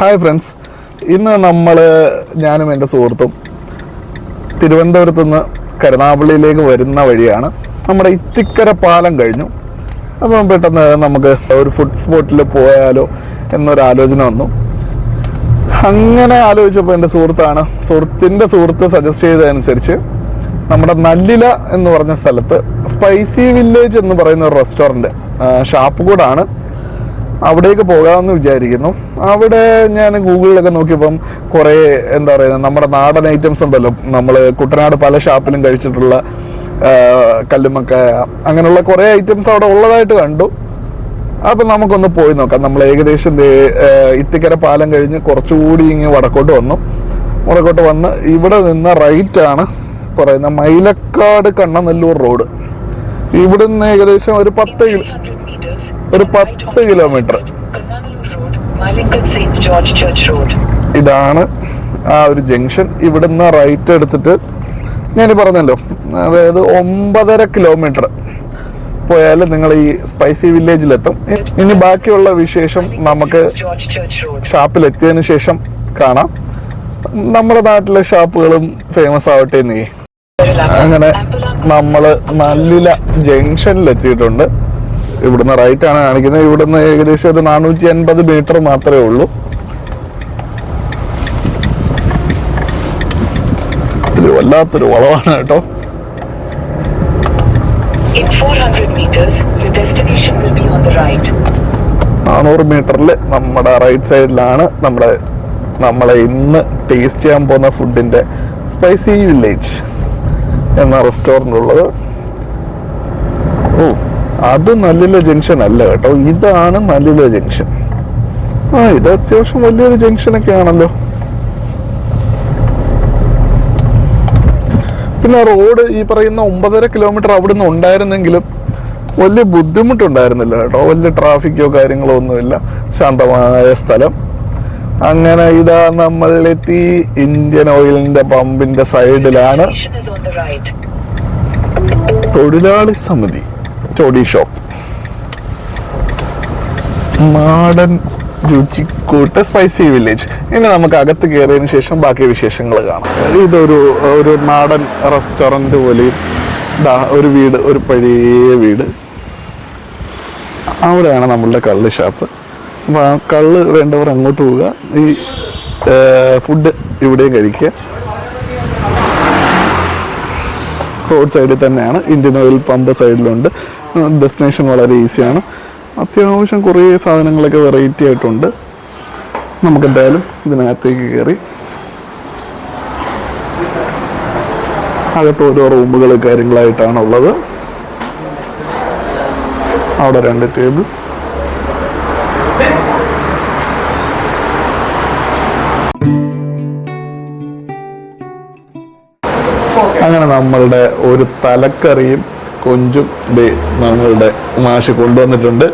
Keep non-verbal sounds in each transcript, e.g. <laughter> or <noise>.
Hi friends ഇന്ന് നമ്മൾ ഞാനും എന്റെ സുഹൃത്തും തിരുവനന്തപുരത്ത് നിന്ന് കരുനാഗപ്പള്ളിയിലേക്ക് വരുന്ന വഴിയാണ്. നമ്മുടെ ഇത്തിക്കര പാലം കഴിഞ്ഞു. അപ്പം പെട്ടെന്ന് നമുക്ക് ഒരു ഫുഡ് സ്പോട്ടിൽ പോയാലോ എന്നൊരു ആലോചന വന്നു. അങ്ങനെ ആലോചിച്ചപ്പോൾ എന്റെ സുഹൃത്താണ് സുഹൃത്തിന്റെ സുഹൃത്ത് സജസ്റ്റ് ചെയ്തതനുസരിച്ച് നമ്മുടെ നല്ലില എന്ന് പറഞ്ഞ സ്ഥലത്ത് സ്പൈസി വില്ലേജ് എന്ന് പറയുന്ന ഒരു റെസ്റ്റോറന്റ് ഷാപ്പ് കൂടാണ്. അവിടേക്ക് പോകാമെന്ന് വിചാരിക്കുന്നു. അവിടെ ഞാൻ ഗൂഗിളിലൊക്കെ നോക്കിയപ്പം കുറേ എന്താ പറയുക നമ്മുടെ നാടൻ ഐറ്റംസ് ഉണ്ടല്ലോ. നമ്മൾ കുട്ടനാട് പല ഷാപ്പിലും കഴിച്ചിട്ടുള്ള കല്ലുമക്കായ അങ്ങനെയുള്ള കുറേ ഐറ്റംസ് അവിടെ ഉള്ളതായിട്ട് കണ്ടു. അപ്പം നമുക്കൊന്ന് പോയി നോക്കാം. നമ്മൾ ഏകദേശം ഇത്തിക്കര പാലം കഴിഞ്ഞ് കുറച്ചുകൂടി ഇങ്ങ് വടക്കോട്ട് വന്നു. വടക്കോട്ട് വന്ന് ഇവിടെ നിന്ന് റൈറ്റ് ആണ് പറയുന്ന മൈലക്കാട് കണ്ണനെല്ലൂർ റോഡ്. ഇവിടുന്ന് ഏകദേശം ഒരു പത്ത് കിലോ ഒരു പത്ത് കിലോമീറ്റർ ഇതാണ് ആ ഒരു ജംഗ്ഷൻ ഇവിടുന്ന് റൈറ്റ് എടുത്തിട്ട് ഞാൻ പറഞ്ഞല്ലോ അതായത് ഒമ്പതര കിലോമീറ്റർ പോയാൽ നിങ്ങൾ ഈ സ്പൈസി വില്ലേജിലെത്തും ഇനി ബാക്കിയുള്ള വിശേഷം നമുക്ക് ഷാപ്പിലെത്തിയതിന് ശേഷം കാണാം. നമ്മുടെ നാട്ടിലെ ഷാപ്പുകളും ഫേമസ് ആവട്ടെ നീ അങ്ങനെ നമ്മൾ നല്ല ജംഗ്ഷനിൽ എത്തിയിട്ടുണ്ട് ഇവിടുന്ന് റൈറ്റ് ആണ് കാണിക്കുന്നത്. ഇവിടുന്ന് ഏകദേശം ഒരു നാനൂറ്റി അൻപത് മീറ്റർ മാത്രമേ ഉള്ളൂ. ഇത്തിരി വല്ലാത്തൊരു വളവാണ് കേട്ടോ. In 400 meters, your destination will be on the right. നാനൂറ് മീറ്ററിൽ നമ്മുടെ റൈറ്റ് സൈഡിലാണ് നമ്മുടെ നമ്മളെ ഇന്ന് ടേസ്റ്റ് ചെയ്യാൻ പോകുന്ന ഫുഡിന്റെ സ്പൈസി വില്ലേജ് എന്ന റെസ്റ്റോറന്റ് ഉള്ളത്. അത് നല്ല ജംഗ്ഷൻ അല്ല കേട്ടോ. ഇതാണ് നല്ല ജംഗ്ഷൻ. ആ ഇത് അത്യാവശ്യം വലിയൊരു ജംഗ്ഷനൊക്കെ ആണല്ലോ. പിന്നെ റോഡ് ഈ പറയുന്ന ഒമ്പതര കിലോമീറ്റർ അവിടെ നിന്ന് ഉണ്ടായിരുന്നെങ്കിലും വലിയ ബുദ്ധിമുട്ടുണ്ടായിരുന്നില്ല കേട്ടോ. വലിയ ട്രാഫിക്കോ കാര്യങ്ങളോ ഒന്നുമില്ല. ശാന്തമായ സ്ഥലം. അങ്ങനെ ഇതാ നമ്മൾ എത്തി ഇന്ത്യൻ ഓയിലിന്റെ പമ്പിന്റെ സൈഡിലാണ്. തൊഴിലാളി സമിതി. ടോഡി ഷോപ്പ് നാടൻ രുചിക്കൂട്ട് സ്പൈസി വില്ലേജ് ഇനി നമുക്ക് അകത്ത് കയറിയതിന് ശേഷം ബാക്കി വിശേഷങ്ങൾ കാണാം. ഇതൊരു ഒരു നാടൻ റെസ്റ്റോറന്റ് പോലെയും ദാ ഒരു വീട് ഒരു പഴയ വീട്. അവിടെയാണ് നമ്മളുടെ കള്ള് ഷാപ്പ് അപ്പോൾ ആ കള്ള് വേണ്ടവർ അങ്ങോട്ട് പോവുക. ഈ ഫുഡ് ഇവിടെയും കഴിക്കുക. റോഡ് സൈഡിൽ തന്നെയാണ്. ഇന്ത്യൻ ഓയിൽ പമ്പ് സൈഡിലുണ്ട് ഡെസ്റ്റിനേഷൻ വളരെ ഈസിയാണ്. അത്യാവശ്യം കുറേ സാധനങ്ങളൊക്കെ വെറൈറ്റി ആയിട്ടുണ്ട്. നമുക്കെന്തായാലും ഇതിനകത്തേക്ക് കയറി അകത്ത് ഓരോ റൂമുകൾ കാര്യങ്ങളായിട്ടാണ് ഉള്ളത് അവിടെ രണ്ട് ടേബിൾ. അങ്ങനെ നമ്മളുടെ ഒരു തലക്കറിയും കൊഞ്ചും നമ്മളുടെ മാഷ് കൊണ്ടുവന്നിട്ടുണ്ട്.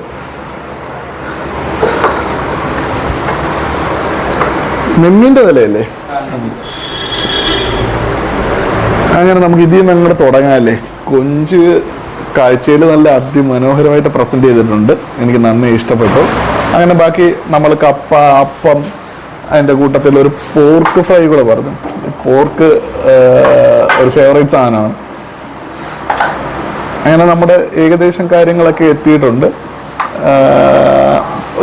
നെമ്മിന്റെ വിലയല്ലേ? അങ്ങനെ നമുക്ക് ഇതിൽ നിന്ന് അങ്ങോട്ട് തുടങ്ങാല്ലേ? കൊഞ്ച് കാഴ്ചയിൽ നല്ല അതിമനോഹരമായിട്ട് പ്രസന്റ് ചെയ്തിട്ടുണ്ട്. എനിക്ക് നന്നേ ഇഷ്ടപ്പെട്ടു. അങ്ങനെ ബാക്കി നമ്മൾ കപ്പ അപ്പം അതിന്റെ കൂട്ടത്തിൽ ഒരു പോർക്ക് ഫ്രൈ കൂടെ പറഞ്ഞു. പോർക്ക് ഒരു ഫേവറേറ്റ് സാധനമാണ്. അങ്ങനെ നമ്മുടെ ഏകദേശം കാര്യങ്ങളൊക്കെ എത്തിയിട്ടുണ്ട്.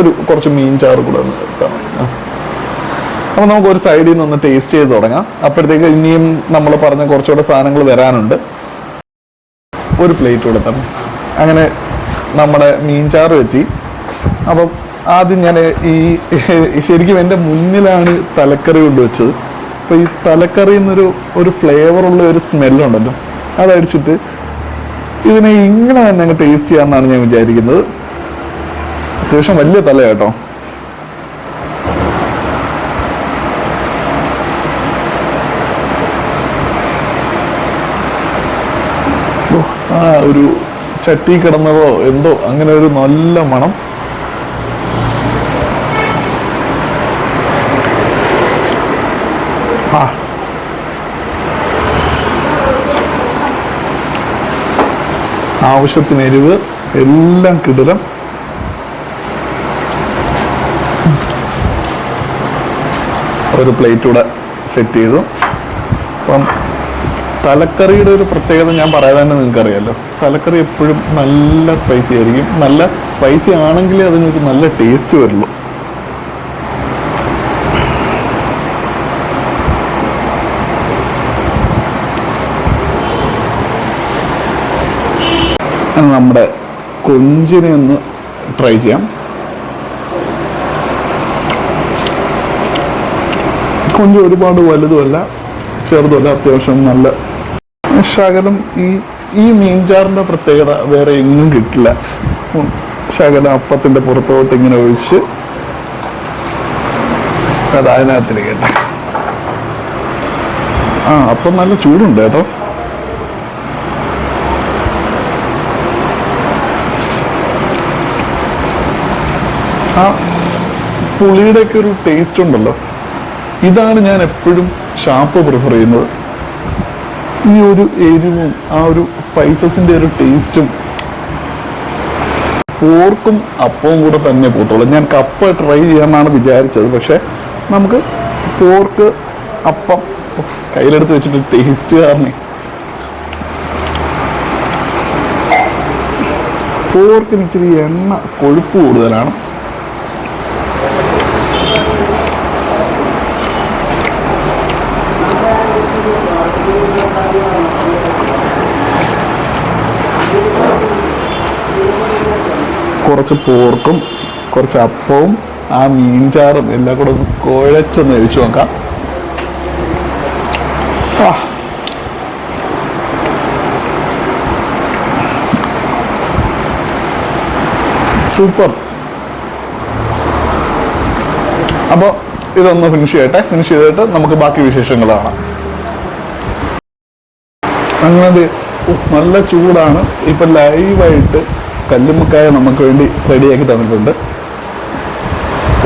ഒരു കുറച്ച് മീൻ ചാറ് കൂടെ അപ്പോൾ നമുക്ക് ഒരു സൈഡിൽ നിന്ന് ഒന്ന് ടേസ്റ്റ് ചെയ്ത് തുടങ്ങാം. അപ്പോഴത്തേക്ക് ഇനിയും നമ്മൾ പറഞ്ഞ കുറച്ചുകൂടെ സാധനങ്ങൾ വരാനുണ്ട്. ഒരു പ്ലേറ്റ് കൂടെ തന്നെ അങ്ങനെ നമ്മുടെ മീൻ ചാറ് എത്തി. അപ്പം ആദ്യം ഞാൻ ഈ ശരിക്കും എന്റെ മുന്നിലാണ് തലക്കറി കൊണ്ടുവച്ചത് അപ്പോൾ ഈ തലക്കറിയിൽ നിന്നൊരു ഒരു ഫ്ലേവറുള്ള ഒരു സ്മെല്ലുണ്ടല്ലോ അതടിച്ചിട്ട് ഇതിനെ ഇങ്ങനെ തന്നെ അങ്ങ് ടേസ്റ്റ് ചെയ്യാമെന്നാണ് ഞാൻ വിചാരിക്കുന്നത്. അത്യാവശ്യം വലിയ തല കേട്ടോ ആ ഒരു ചട്ടി കിടന്നതോ എന്തോ അങ്ങനെ ഒരു നല്ല മണം. ആ ആവശ്യത്തിന് എരിവ് എല്ലാം കിടിലം. ഒരു പ്ലേറ്റ് കൂടെ സെറ്റ് ചെയ്തു. അപ്പം തലക്കറിയുടെ ഒരു പ്രത്യേകത ഞാൻ പറയാതെ തന്നെ നിങ്ങൾക്കറിയാമല്ലോ തലക്കറി എപ്പോഴും നല്ല സ്പൈസി ആയിരിക്കും. നല്ല സ്പൈസി ആണെങ്കിലേ അതിനൊരു നല്ല ടേസ്റ്റ് വരുള്ളൂ ഇനി നമ്മുടെ കൊഞ്ചിനെ ഒന്ന് ട്രൈ ചെയ്യാം. കൊഞ്ച് ഒരുപാട് വലുതുമല്ല ചെറുതുമല്ല അത്യാവശ്യം നല്ല ശകലം ഈ ഈ മീൻചാറിന്റെ പ്രത്യേകത വേറെ എങ്ങും കിട്ടില്ല. ശകലം അപ്പത്തിന്റെ പുറത്തോട്ട് ഇങ്ങനെ ഒഴിച്ച് അത് അതിനകത്തിലേക്ക് ഇട്ട ആ അപ്പം നല്ല ചൂടുണ്ട് കേട്ടോ. ആ പുളിയുടെ ഒക്കെ ഒരു ടേസ്റ്റ് ഉണ്ടല്ലോ. ഇതാണ് ഞാൻ എപ്പോഴും ഷാപ്പ് പ്രിഫർ ചെയ്യുന്നത്. ഈ ഒരു എരിവും ആ ഒരു സ്പൈസസിന്റെ ഒരു ടേസ്റ്റും പോർക്കും അപ്പവും കൂടെ തന്നെ പോത്തുള്ളൂ ഞാൻ കപ്പ ട്രൈ ചെയ്യാമെന്നാണ് വിചാരിച്ചത്. പക്ഷെ നമുക്ക് പോർക്ക് അപ്പം കയ്യിലെടുത്ത് വെച്ചിട്ട് ടേസ്റ്റ് കാരണേ. പോർക്കിന് ഇച്ചിരി എണ്ണ കൊഴുപ്പ് കൂടുതലാണ്. കുറച്ച് പോർക്കും കുറച്ച് അപ്പവും ആ മീൻചാറും എല്ലാം കൂടെ ഒന്ന് കുഴച്ചൊന്ന് കഴിച്ചു നോക്കാം. സൂപ്പർ. അപ്പോൾ ഇതൊന്ന് ഫിനിഷ് ചെയ്യട്ടെ. ഫിനിഷ് ചെയ്തിട്ട് നമുക്ക് ബാക്കി വിശേഷങ്ങൾ കാണാം. അങ്ങനെ നല്ല ചൂടാണ്. ഇപ്പൊ ലൈവായിട്ട് കല്ലുമ്മക്കായ നമുക്ക് വേണ്ടി റെഡിയാക്കി തന്നിട്ടുണ്ട്.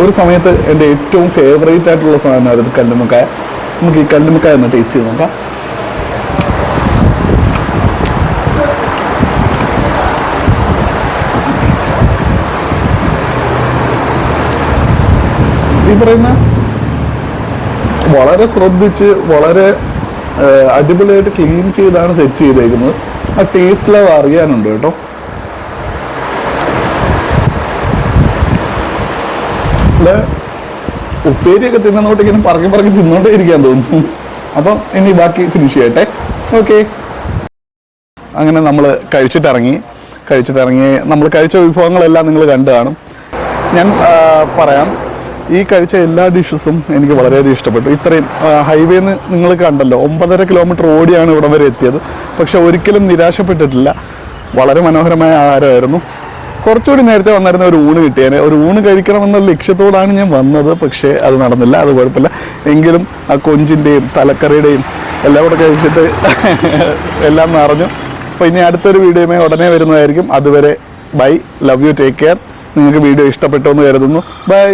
ഒരു സമയത്ത് എന്റെ ഏറ്റവും ഫേവറേറ്റ് ആയിട്ടുള്ള സാധനമായിരുന്നു കല്ലുമ്മക്കായ നമുക്ക് ഈ കല്ലുമ്മക്കായ ഒന്ന് ടേസ്റ്റ് ചെയ്ത് നോക്കാം. ഈ പറയുന്ന വളരെ ശ്രദ്ധിച്ച് വളരെ അടിപൊളിയായിട്ട് ക്ലീൻ ചെയ്താണ് സെറ്റ് ചെയ്തേക്കുന്നത്. ആ ടേസ്റ്റിൽ അത് അറിയാനുണ്ട് കേട്ടോ. ഇവിടെ ഉപ്പേരിയൊക്കെ തിന്നുന്നോട്ട് ഇങ്ങനെ പറക്കി പറക്കി തിന്നോണ്ടേ ഇരിക്കാൻ തോന്നുന്നു. അപ്പം ഇനി ബാക്കി ഫിനിഷ് ചെയ്യട്ടെ. ഓക്കെ അങ്ങനെ നമ്മൾ കഴിച്ചിട്ടിറങ്ങി. കഴിച്ചിട്ടിറങ്ങി. നമ്മൾ കഴിച്ച വിഭവങ്ങളെല്ലാം നിങ്ങൾ കണ്ടു കാണും. ഞാൻ പറയാം. ഈ കഴിച്ച എല്ലാ ഡിഷസും എനിക്ക് വളരെയധികം ഇഷ്ടപ്പെട്ടു. ഇത്രയും ഹൈവേന്ന് നിങ്ങൾ കണ്ടല്ലോ. ഒമ്പതര കിലോമീറ്റർ ഓടിയാണ് ഇവിടെ വരെ എത്തിയത്. പക്ഷെ ഒരിക്കലും നിരാശപ്പെട്ടിട്ടില്ല. വളരെ മനോഹരമായ ആഹാരമായിരുന്നു. കുറച്ചുകൂടി നേരത്തെ വന്നിരുന്ന ഒരു ഊണ് കിട്ടിയേനെ. ഒരു ഊണ് കഴിക്കണമെന്ന ലക്ഷ്യത്തോടാണ് ഞാൻ വന്നത്. പക്ഷേ അത് നടന്നില്ല. അത് കുഴപ്പമില്ല. എങ്കിലും ആ കൊഞ്ചിന്റെയും തലക്കറിയുടെയും എല്ലാം കൂടെ കഴിച്ചിട്ട് <laughs> എല്ലാം നിറഞ്ഞു. അപ്പോൾ ഇനി അടുത്തൊരു വീഡിയോമേ ഉടനെ വരുന്നതായിരിക്കും. അതുവരെ bye. Love you take care നിങ്ങൾക്ക് വീഡിയോ ഇഷ്ടപ്പെട്ടു എന്ന് കരുതുന്നു. ബൈ.